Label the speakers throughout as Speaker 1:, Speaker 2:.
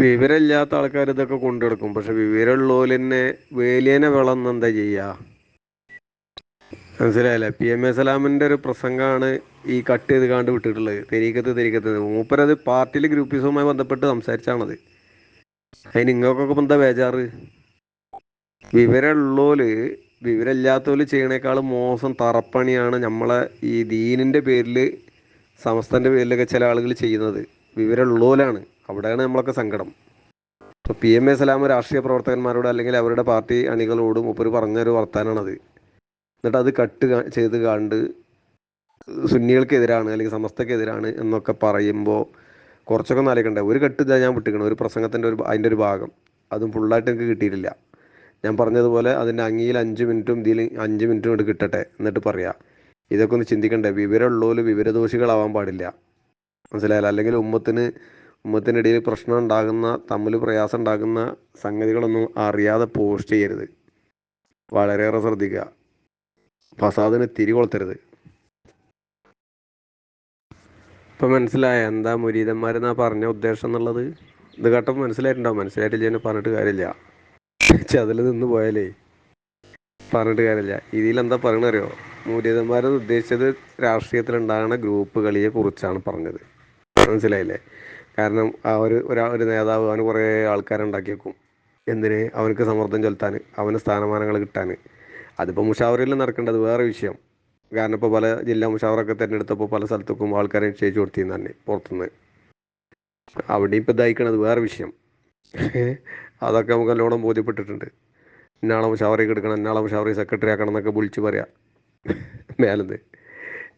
Speaker 1: വിവരമില്ലാത്ത ആൾക്കാർ ഇതൊക്കെ കൊണ്ടു നടക്കും പക്ഷെ വിവരമുള്ളവർ തന്നെ വേലിയനെ വിളന്ന് എന്താ ചെയ്യുക മനസ്സിലായല്ലേ? പി എം എ സലാമിന്റെ ഒരു പ്രസംഗമാണ് ഈ കട്ട് ചെയ്ത് കാണ്ട് വിട്ടിട്ടുള്ളത്. തെരീക്കത്ത് തെരീക്കത്ത്. മൂപ്പരത് പാർട്ടിയിലെ ഗ്രൂപ്പിസവുമായി ബന്ധപ്പെട്ട് സംസാരിച്ചാണത്. അതിന് നിങ്ങൾക്കൊക്കെ എന്താ ബേജാറ്? വിവരമുള്ളോൽ വിവരമില്ലാത്തവര് ചെയ്യണേക്കാളും മോശം തറപ്പണിയാണ് നമ്മളെ ഈ ദീനിന്റെ പേരിൽ സമസ്തന്റെ പേരിലൊക്കെ ചില ആളുകൾ ചെയ്യുന്നത്. വിവരമുള്ളോലാണ്. അവിടെയാണ് നമ്മളൊക്കെ സങ്കടം. ഇപ്പോൾ പി എം എ സലാം രാഷ്ട്രീയ പ്രവർത്തകന്മാരോട് അല്ലെങ്കിൽ അവരുടെ പാർട്ടി അണികളോടും മൂപ്പര് പറഞ്ഞൊരു വർത്താനാണത്. എന്നിട്ട് അത് കട്ട് ചെയ്ത് കണ്ട് സുന്നികൾക്കെതിരാണ് അല്ലെങ്കിൽ സമസ്തക്കെതിരാണ് എന്നൊക്കെ പറയുമ്പോൾ കുറച്ചൊക്കെ ഒന്ന് ആലോചിക്കണ്ടേ? ഒരു കട്ട് ഞാൻ വിട്ടിക്കണം ഒരു പ്രസംഗത്തിന്റെ ഒരു അതിന്റെ ഒരു ഭാഗം. അതും ഫുള്ളായിട്ട് എനിക്ക് കിട്ടിയിട്ടില്ല. ഞാൻ പറഞ്ഞതുപോലെ അതിന്റെ അങ്ങിയിൽ അഞ്ച് മിനിറ്റും ഇതിൽ അഞ്ച് മിനിറ്റും കൊണ്ട് കിട്ടട്ടെ എന്നിട്ട് പറയാം. ഇതൊക്കെ ഒന്ന് ചിന്തിക്കണ്ടേ? വിവരമുള്ളവർ വിവരദോഷികളാവാൻ പാടില്ല. മനസ്സിലായാലും അല്ലെങ്കിൽ ഉമ്മത്തിന് ഉമ്മത്തിനിടയിൽ പ്രശ്നം ഉണ്ടാകുന്ന തമ്മിൽ പ്രയാസം ഉണ്ടാകുന്ന സംഗതികളൊന്നും അറിയാതെ പോസ്റ്റ് ചെയ്യരുത്. വളരെയേറെ ശ്രദ്ധിക്കുക. ഫസാദിന് തിരി കൊളുത്തരുത്. ഇപ്പം മനസ്സിലായ? എന്താ മുരീതന്മാരെന്നാ പറഞ്ഞ ഉദ്ദേശം എന്നുള്ളത്? ഇത് കേട്ടപ്പോൾ മനസ്സിലായിട്ടുണ്ടാവും മനസ്സിലായിട്ടില്ല എന്നെ പറഞ്ഞിട്ട് കാര്യമില്ല. അതിൽ നിന്ന് പോയാലേ. പറഞ്ഞിട്ട് കാര്യമില്ല. ഇതിലെന്താ പറയണറിയോ മുരീതന്മാരെന്ന് ഉദ്ദേശിച്ചത് രാഷ്ട്രീയത്തിലുണ്ടാകുന്ന ഗ്രൂപ്പ് കളിയെ കുറിച്ചാണ് പറഞ്ഞത്. മനസ്സിലായില്ലേ? കാരണം ആ ഒരു ഒരാ ഒരു നേതാവ് അവന് കുറേ ആൾക്കാരെ ഉണ്ടാക്കി വെക്കും എന്തിന്? അവനക്ക് സമ്മർദ്ദം ചെലുത്താൻ അവന് സ്ഥാനമാനങ്ങൾ കിട്ടാൻ അതിപ്പോൾ മുഷാവറയിൽ നടക്കേണ്ടത് വേറെ വിഷയം. കാരണം ഇപ്പോൾ പല ജില്ലാ മുഷാവറൊക്കെ തിരഞ്ഞെടുത്തപ്പോൾ പല സ്ഥലത്തേക്കും ആൾക്കാരെ നിശ്ചയിച്ചു കൊടുത്തിരുന്നു തന്നെ പുറത്തുനിന്ന്. അവിടെയും ഇപ്പോൾ ഇതായിക്കണത് വേറെ വിഷയം. അതൊക്കെ നമുക്ക് നല്ലോണം ബോധ്യപ്പെട്ടിട്ടുണ്ട്. ഇന്നാളെ മുഷാവറയ്ക്ക് എടുക്കണം ഇന്നാളെ മുഷാവറി സെക്രട്ടറി ആക്കണം എന്നൊക്കെ വിളിച്ച് പറയാം. മേലെന്ന്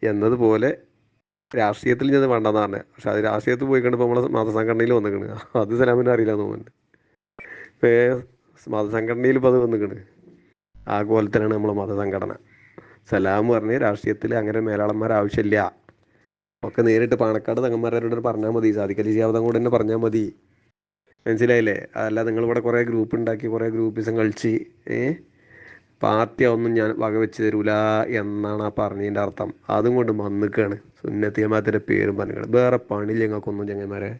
Speaker 1: എന്നതുപോലെ രാഷ്ട്രീയത്തിൽ ഞാൻ വേണ്ടെന്ന് പറഞ്ഞത് പക്ഷെ അത് രാഷ്ട്രീയത്തിൽ പോയി കണ്ടപ്പോൾ നമ്മളെ മതസംഘടനയിൽ വന്നിക്കണ്. അത് സലാമിന് അറിയില്ല തോന്നുന്നുണ്ട്. ഇപ്പോൾ മതസംഘടനയിൽ ഇപ്പോൾ അത് വന്നിക്കണ്. ആ കോലത്തിലാണ് നമ്മളെ മതസംഘടന. സലാം പറഞ്ഞ് രാഷ്ട്രീയത്തിൽ അങ്ങനെ മേലാളന്മാർ ആവശ്യമില്ല. ഒക്കെ നേരിട്ട് പാണക്കാട് തങ്ങന്മാരോട് പറഞ്ഞാൽ മതി. സാധിക്കലി ജീവിതം കൂടെ തന്നെ പറഞ്ഞാൽ മതി. മനസ്സിലായില്ലേ? അല്ല നിങ്ങൾ ഇവിടെ കുറേ ഗ്രൂപ്പ് ഉണ്ടാക്കി കുറേ ഗ്രൂപ്പിസം കളിച്ച് ഏ പാർട്ടി ഒന്നും ഞാൻ വകവെച്ച് തരൂല എന്നാണ് ആ പറഞ്ഞതിന്റെ അർത്ഥം. അതും കൊണ്ട് വന്നിക്കാണ്. സുന്നത്തിയമാത്തിന്റെ പേരും പറഞ്ഞിട്ട് വേറെ പണിയില്ല ഞങ്ങൾക്കൊന്നും ചങ്ങന്മാരെ.